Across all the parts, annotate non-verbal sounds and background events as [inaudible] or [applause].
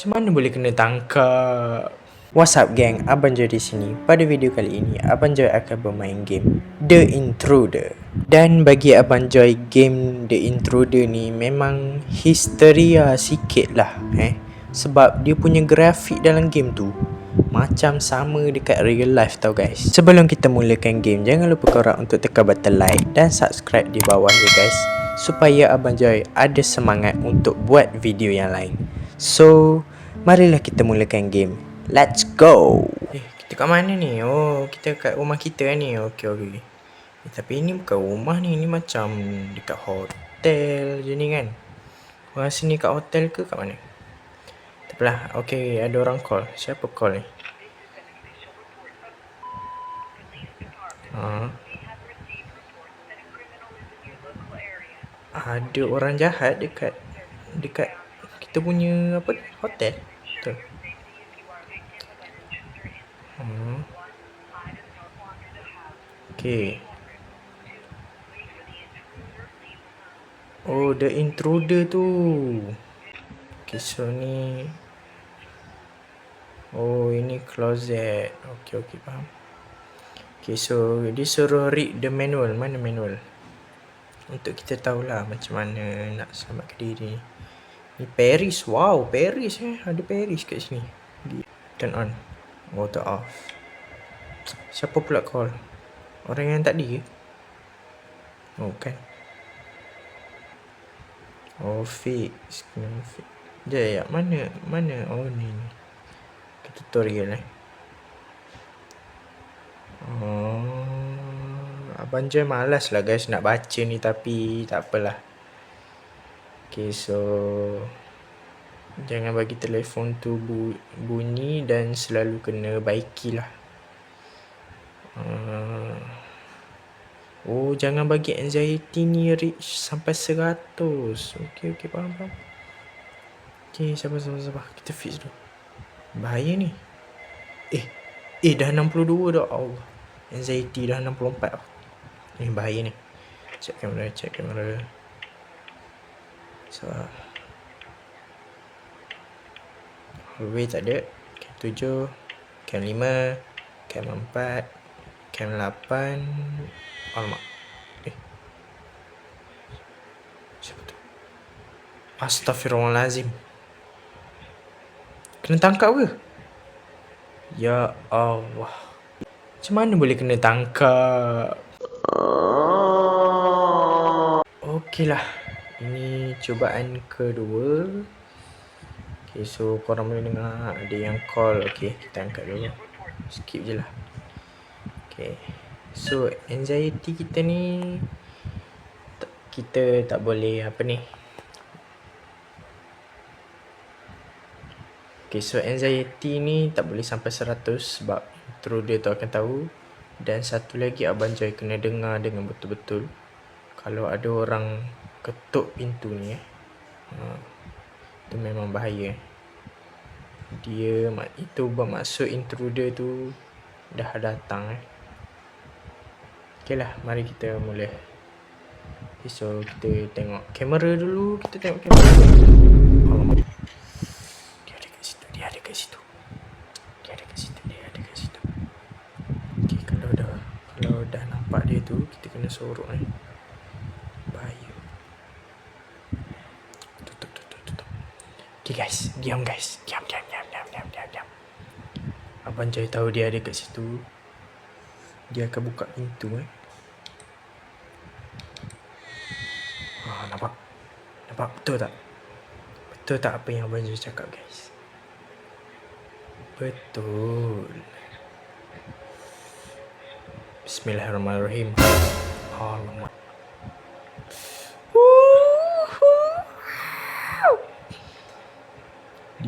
Macam mana boleh kena tangkap? What's up gang, Abang Joy di sini. Pada video kali ini, Abang Joy akan bermain game The Intruder. Dan bagi Abang Joy, game The Intruder ni memang histeria sikit lah eh. Sebab dia punya grafik dalam game tu macam sama dekat real life tau guys. Sebelum kita mulakan game, jangan lupa korang untuk tekan button like dan subscribe di bawah ya guys. Supaya Abang Joy ada semangat untuk buat video yang lain. So, marilah kita mulakan game. Let's go! Eh, kita kat mana ni? Oh, kita kat rumah kita ni. Okey, okey. Eh, tapi ini bukan rumah ni. Ini macam dekat hotel je ni kan. Orang sini kat hotel ke kat mana? Tak apalah. Okey, ada orang call. Siapa call ni? Ha. Ada orang jahat dekat dekat kita punya apa? Hotel. Betul. Hmm. Okay. Oh, the intruder tu. Okay, so ni. Oh, ini closet. Okay, okay, faham. Okay, so dia suruh read the manual. Mana manual? Untuk kita tahulah macam mana nak selamatkan diri. Paris. Wow, Paris eh. Ada Paris kat sini. Turn on. Water off. Siapa pula call? Orang yang tadi ke? Oh, kan. Oh, fix. Sekejap ya. Mana? Mana? Oh, ni. ni. Tutorial eh. Oh. Abang Joy malas lah guys nak baca ni tapi tak apalah. Okay, so Jangan bagi telefon tu bu- bunyi dan selalu kena baikilah. Uh, oh, jangan bagi anxiety ni reach sampai 100. Okey, okey, faham, faham. Okey, sabar, sabar, sabar. Kita fix dulu. Bahaya ni. Eh, eh dah 62 dah. Allah. Anxiety dah 64. Ni bahaya ni. Check kamera, check kamera. So, Hallway tak ada Cam 7 Cam 5 Cam 4 Cam 8 Alamak. Eh. Siapa tu? Astaghfirullahalazim. Kena tangkap ke? Ya Allah. Macam mana boleh kena tangkap? Okeylah Ini cubaan kedua Okay, so korang boleh dengar ada yang call. Okay, kita angkat dulu. Skip je lah. Okay. So, anxiety kita ni kita tak boleh apa ni. Okay, so anxiety ni tak boleh sampai 100 sebab terus dia tu akan tahu. Dan satu lagi Abang Joy kena dengar dengan betul-betul. Kalau ada orang ketuk pintu ni eh. Ha. Itu memang bahaya. Dia itu bermaksud intruder tu dah datang eh. Okeylah mari kita mula. So kita tengok kamera dulu kita tengok kamera kena sorok eh Okay guys, diam guys. Diam, diam, diam, diam, diam, diam, diam. Abang Jai tahu dia ada kat situ. Dia akan buka pintu eh. Ah, nampak? Nampak betul tak? Betul tak apa yang Abang cakap guys? Betul. Bismillahirrahmanirrahim. Alamak.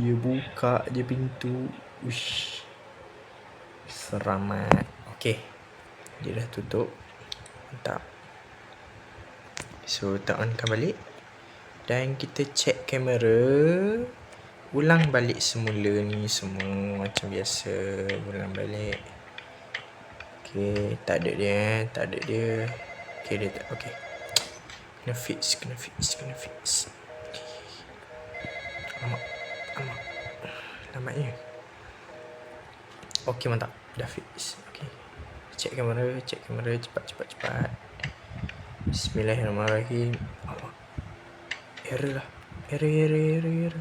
Dia buka je pintu. Ush. Seramat. Okey. Dia dah tutup. Mantap. So, tak onkan balik. Dan kita check kamera. Ulang balik semula ni semua macam biasa. Ulang balik. Okey, tak ada dia, tak ada dia. Okey, dia tak. Okey. Kena fix, kena fix, kena fix. Alamak. Alamak. nampaknya Okey mantap. Dah fix. Okey. Cek kamera Cek kamera. Cepat cepat cepat. Bismillahirrahmanirrahim. Allah Error lah. Error error error error.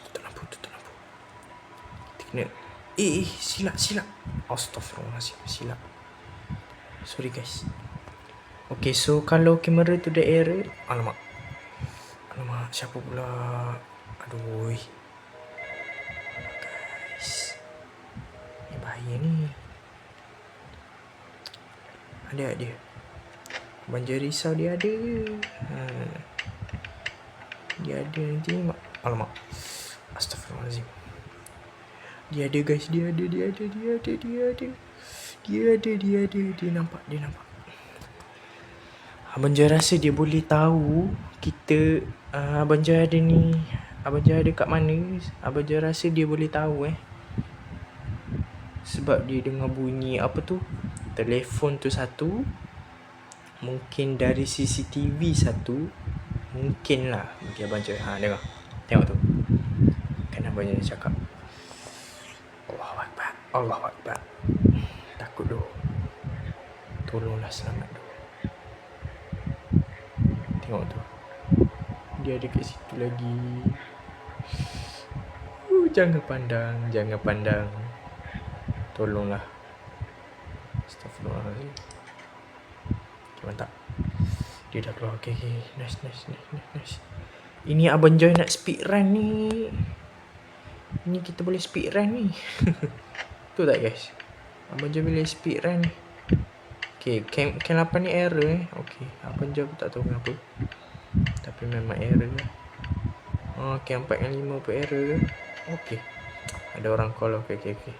Tutup lampu Tutup lampu. Kita kena Eh eh silap silap. Astaghfirullahaladzim Silap. Sorry guys. Okay so kalau kamera tu dah error Alamak. Alamak siapa pula Aduh. Guys. Ni bahaya ni. Ada dia. Banjir risau dia ada. Ha. Dia ada nanti. Alamak. Astaghfirullahaladzim. Dia ada guys. Dia ada Dia ada Dia ada Dia ada. Dia ada Dia ada Dia nampak Dia nampak. Abang Joy rasa dia boleh tahu kita uh, Abang Joy ada ni Abang ada kat mana? Abang Joy rasa dia boleh tahu eh. Sebab dia dengar bunyi apa tu? Telefon tu satu. Mungkin dari CCTV satu. Mungkin lah. Mungkin Abang Joy ha, Dengar. Tengok tu. Kan Abang Joy cakap. Allah Akbar. Allah Akbar. Takut tu Tolonglah selamat tu Tengok tu. Dia ada kat situ lagi uh, Jangan pandang Jangan pandang. Tolonglah. Astaghfirullahaladzim Okay mantap Dia dah keluar. Okay okay Nice nice nice nice, nice. Ini Abang Joy nak speed run ni. Ini kita boleh speed run ni. [laughs] Betul tak guys? Abang Joy boleh speed run ni. Okay, cam, cam 8 ni error eh. Okay, apa je aku tak tahu kenapa. Tapi memang error lah. Oh, cam 4 dengan 5 pun error. Okay. Ada orang call. Okay, okay, okay.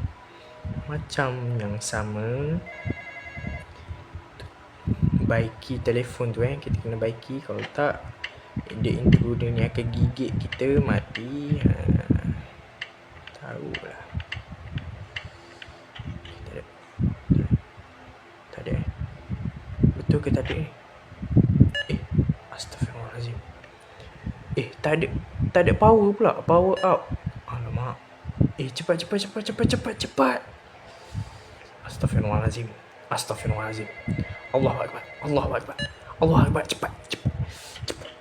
Macam yang sama. Baiki telefon tu eh. Kita kena baiki. Kalau tak, dia intruder ni akan gigit kita mati. Ha. Tahu lah. Betul ke tak ada eh? Eh, astagfirullahalazim. Eh, tak ada tak ada power pula. Power up. Alamak. Eh, cepat cepat cepat cepat cepat cepat. Astagfirullahalazim. Astagfirullahalazim. Allahu akbar. Allahu akbar. Allahu akbar. Cepat. Cepat.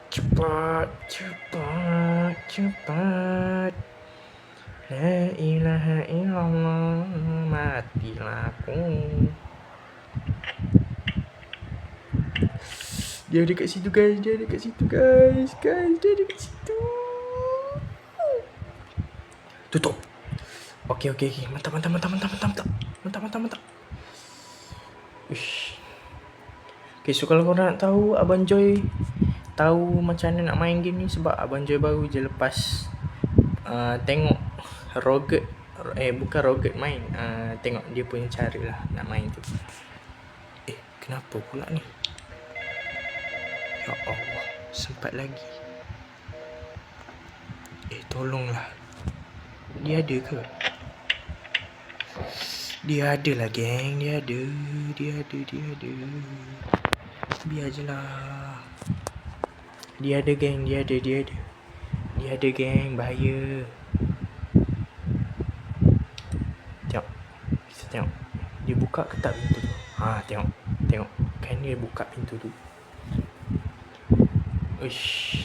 Cepat. Cepat. Cepat. Cepat. La ilaha illallah. Matilah aku. Dia ada kat situ guys. Dia ada kat situ guys. Guys dia ada kat situ. Tutup. Okay okay okay Mantap mantap mantap mantap mantap mantap. Mantap mantap mantap. Okay so kalau korang nak tahu Abang Joy Tahu macam mana nak main game ni Sebab Abang Joy baru je lepas uh, Tengok Roget Eh bukan Roget main uh, Tengok dia punya cara lah Nak main tu. Eh kenapa pula ni Ya Allah, sempat lagi. Eh, tolonglah. Dia ada ke? Dia ada lah, geng. Dia ada. Dia ada, dia ada. Biar je lah. Dia ada, geng. Dia ada, dia ada. Dia ada, geng. Bahaya. Tengok. Kita tengok. Dia buka ke tak pintu tu? Ha, tengok. Tengok. Kan dia buka pintu tu. Uish.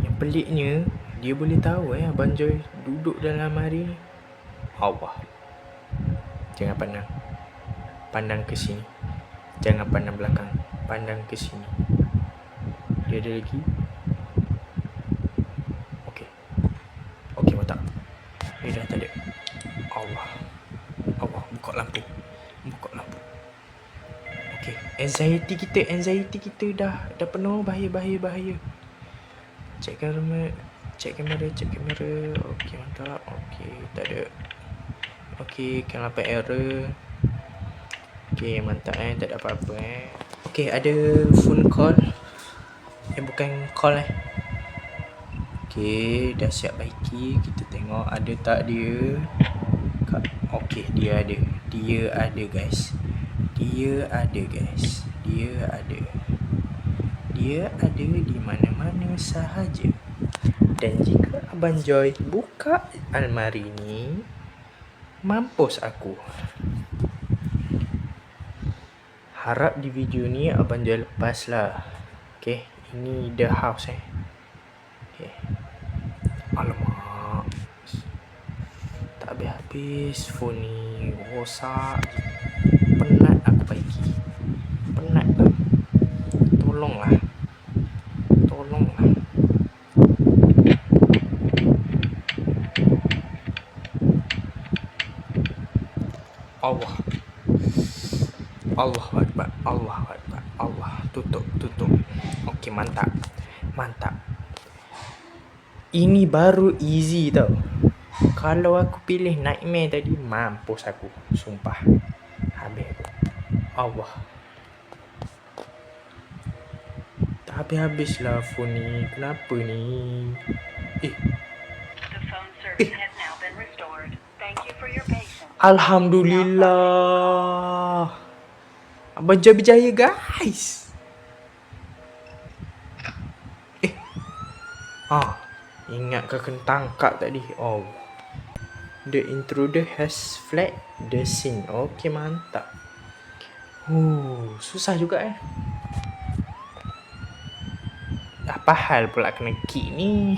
Yang peliknya Dia boleh tahu eh Abang Joy duduk dalam hari ni. Allah. Jangan pandang. Pandang ke sini. Jangan pandang belakang. Pandang ke sini. Dia ada lagi? Okey. Okey mantap Dia dah tak ada. Allah. Allah buka lampu anxiety kita anxiety kita dah dah penuh bahaya bahaya bahaya. Cek kamera cek kamera cek kamera. Okey mantap. Okey tak ada. Okey kan apa error. Okey mantap eh. Tak ada apa-apa eh. Okey ada phone call. Eh bukan call eh. Okey dah siap baiki. Kita tengok ada tak dia. Okey dia ada. Dia ada guys dia ada guys Dia ada Dia ada di mana-mana sahaja Dan jika Abang Joy buka almari ni, mampus aku. Harap di video ni Abang Joy lepas lah. Okay, ini the house eh. Okay. Alamak. Tak habis-habis phone ni. Rosak. Penat aku pagi. Penat lah. Tolonglah. Tolonglah. Allah. Allah Akbar. Allah Akbar. Allah. Tutup, tutup. Okey, mantap. Mantap. Ini baru easy tau. Kalau aku pilih nightmare tadi, mampus aku. Sumpah. Habis aku. Allah. Tak habis-habis lah phone ni. Kenapa ni? Eh, patience. Alhamdulillah. Abang Joy berjaya guys. Eh. Ah, ingat kau kena tangkap tadi. Oh. The intruder has fled the scene. Okey, mantap. Oh, susah juga eh. Apa hal pula kena kick ni?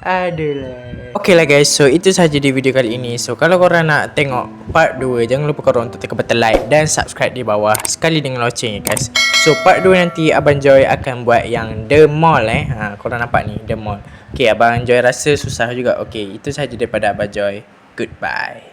Adalah. Okay lah guys, so itu saja di video kali ini. So kalau korang nak tengok part 2, jangan lupa korang untuk tekan button like dan subscribe di bawah sekali dengan loceng ya guys. So part 2 nanti Abang Joy akan buat yang The Mall eh. Ha, korang nampak ni, The Mall. Okay, Abang Joy rasa susah juga. Okay, itu saja daripada Abang Joy. Goodbye.